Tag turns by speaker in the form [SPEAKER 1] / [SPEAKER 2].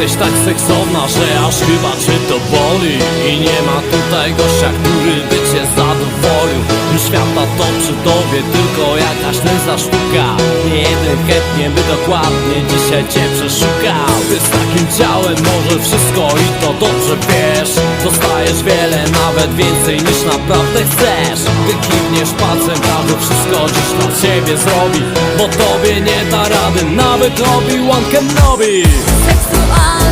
[SPEAKER 1] Jesteś tak seksowna, że aż chyba cię to boli. I nie ma tutaj gościa, który by cię zadowolił. Świata to przy tobie tylko jakaś nędza sztuka. Nie jeden chętnie by dokładnie dzisiaj cię przeszukał. Ty z takim ciałem może wszystko i to dobrze wiesz. Dostajesz wiele, nawet więcej niż naprawdę chcesz Ty kiwniesz palcem, każdy wszystko dziś dla ciebie zrobi Bo tobie nie da rady, nawet Obi-Wan Kenobi
[SPEAKER 2] Seksualny